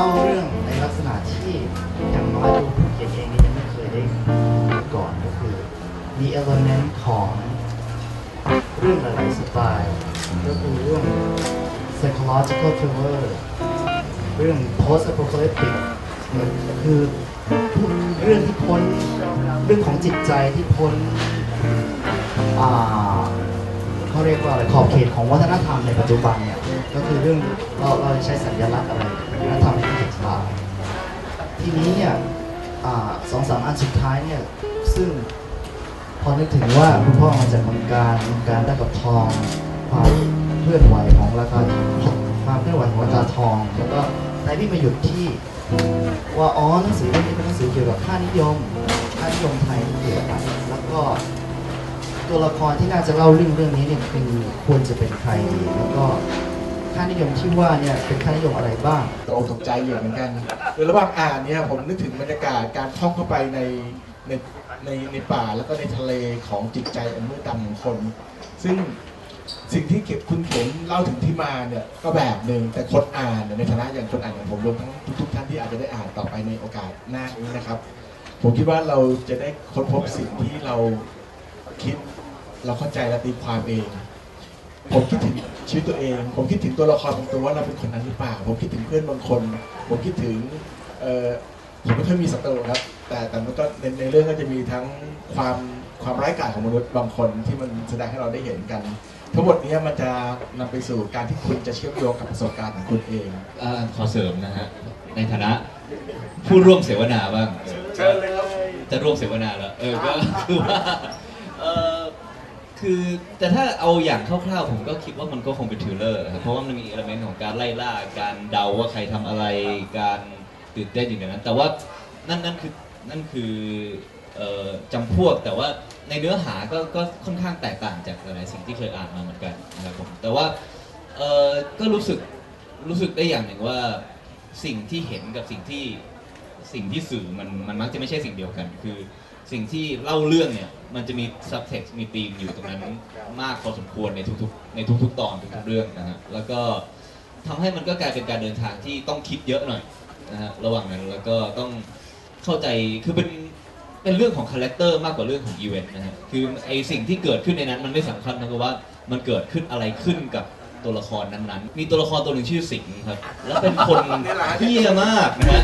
เล่าเรื่องในลักษณะที่อย่างน้อยตัวผู้เขียนเองนี่ยังไม่เคยได้ดูก่อนก็คือ มีเอลเมนต์ของเรื่องอะไรสบายก็คือเรื่อง psychological thriller เรื่อง post apocalyptic คือเรื่องที่พ้นเรื่องของจิตใจที่พ้นอ่า เขาเรียกว่าอะไรขอบเขตของวัฒนธรรมในปัจจุบันเนี่ยก็คือเรื่องเราเราใช้สัญลักษณ์อะไรวัฒนธรรมที่ติดตาทีนี้เนี่ยอ่าสองสามอันสุดท้ายเนี่ยซึ่งพอนึกถึงว่าคุณพ่อมาจากเมืองการเมืองการได้กับทองความเคลื่อนไหวของราคาความเคลื่อนไหวของราคาทอง แล้วก็ในที่มาหยุดที่ว่าอ๋อหนังสือเรื่องนี้เป็นหนังสือเกี่ยวกับค่านิยมค่านิยมไทยเกี่ยวกับแล้วก็ ตัวละครที่น่าจะเล่าเรื่องเรื่องนี้เนี่ยคือควรจะเป็นใครดีแล้วก็ค่านิยมที่ว่าเนี่ยเป็นค่านิยมอะไรบ้างตกตกใจอยู่เหมือนกันโดยระหว่างอ่านเนี่ยผมนึกถึงบรรยากาศการท่องเข้าไปในในในในป่าแล้วก็ในทะเลของจิตใจอันมืดดำของคน ซึ่งสิ่งที่เก็บคุณเข็มเล่าถึงที่มาเนี่ยก็แบบหนึ่งแต่คนอ่านเนี่ยในฐานะอย่างคนอ่านอย่างผมรวมทั้งทุกๆท่านที่อาจจะได้อ่านต่อไปในโอกาสหน้านี้นะครับ ผมคิดว่าเราจะได้ค้นพบสิ่งที่เราคิด เราเข้าใจและตีความเอง ผมคิดถึงชีวิตตัวเอง ผมคิดถึงตัวละครบางตัวว่าเราเป็นคนนั้นหรือเปล่า ผมคิดถึงเพื่อนบางคน ผมคิดถึงเอ่อผมไม่ค่อยมีศัตรูครับ แต่แต่มันก็ในในเรื่องก็จะมีทั้งความความร้ายกาจของมนุษย์บางคนที่มันแสดงให้เราได้เห็นกัน ทั้งหมดเนี้มันจะนำไปสู่การที่คุณจะเชื่อมโยงกับประสบการณ์ของคุณเองอ่าขอเสริมนะฮะในฐานะผู้ร่วมเสวนาบ้างเชิญเลยครับจะร่วมเสวนาแล้วเออก็คือว่าเออ คือแต่ถ้าเอาอย่างคร่าวๆผมก็คิดว่ามันก็คงเป็นทริลเลอร์ครับเพราะว่ามันมีเอลเมนต์ของการไล่ล่าการเดาว่าใครทำอะไรการตื่นเต้นอยู่ในนั้น แต่ว่านั่นนั่นคือนั่นคือเอ่อจำพวกแต่ว่าในเนื้อหาก็ก็ค่อนข้างแตกต่างจากหลายๆสิ่งที่เคยอ่านมาเหมือนกันนะครับผมแต่ว่าเออก็รู้สึกรู้สึกได้อย่างหนึ่งว่าสิ่งที่เห็นกับสิ่งที่ สิ่งที่สื่อมันมันมักจะไม่ใช่สิ่งเดียวกัน คือสิ่งที่เล่าเรื่องเนี่ยมันจะมี subtext มีธีมอยู่ตรงนั้นมากพอสมควรในทุกๆในทุก ๆ ตอนทุกๆเรื่องนะฮะแล้วก็ทำให้มันก็กลายเป็นการเดินทางที่ต้องคิดเยอะหน่อยนะฮะระหว่างนั้นแล้วก็ต้องเข้าใจคือเป็นเป็นเรื่องของคาแรคเตอร์มากกว่าเรื่องของอีเวนต์นะฮะคือไอสิ่งที่เกิดขึ้นในนั้นมันไม่สำคัญนะเพราะว่ามันเกิดขึ้นอะไรขึ้นกับ ตัวละครนั้นๆ มีตัวละครตัวหนึ่งชื่อสิงห์ครับ แล้วเป็นคนเฮี้ยมากนะฮะ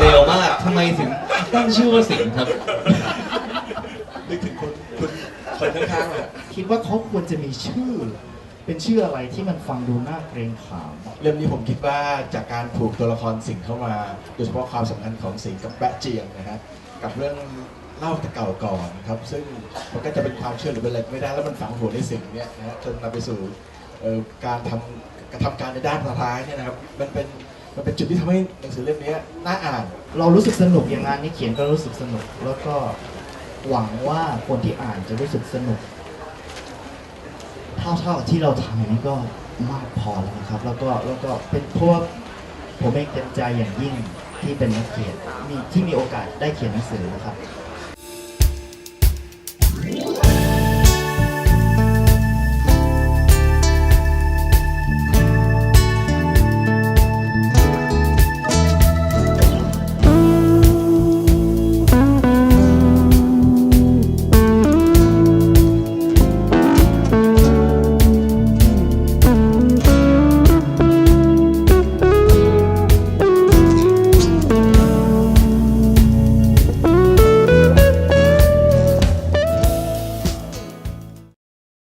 เลวมากทำไมถึงตั้งชื่อว่าสิงห์ครับ นึกถึงคนคนคนข้างๆเลยอะคิดว่าเขาควรจะมีชื่อ เป็นชื่ออะไรที่มันฟังดูน่าเกรงขาม เรื่องนี้ผมคิดว่าจากการผูกตัวละครสิงห์เข้ามาโดยเฉพาะความสัมพันธ์ของสิงห์กับแปะเจียงนะฮะกับเรื่องเล่าแต่เก่าก่อนนะครับ ซึ่งมันก็จะเป็นความเชื่อหรือเป็นอะไรไม่ได้แล้วมันฝังหัวในสิงห์เนี่ยนะฮะจนนำไปสู่เอ่อ การทำกระทำการในด้านร้ายเนี่ยนะครับมันเป็นมันเป็นจุดที่ทำให้หนังสือเล่มนี้น่าอ่าน เรารู้สึกสนุกอย่างงานนี้เขียนก็รู้สึกสนุก แล้วก็หวังว่าคนที่อ่านจะรู้สึกสนุก เท่าๆที่เราทำนี่ก็มากพอแล้วนะครับ แล้วก็แล้วก็เป็นเพราะวกผมเองเต็มใจอย่างยิ่งที่เป็นนักเขียนมีที่มีโอกาสได้เขียนหนังสือนะครับ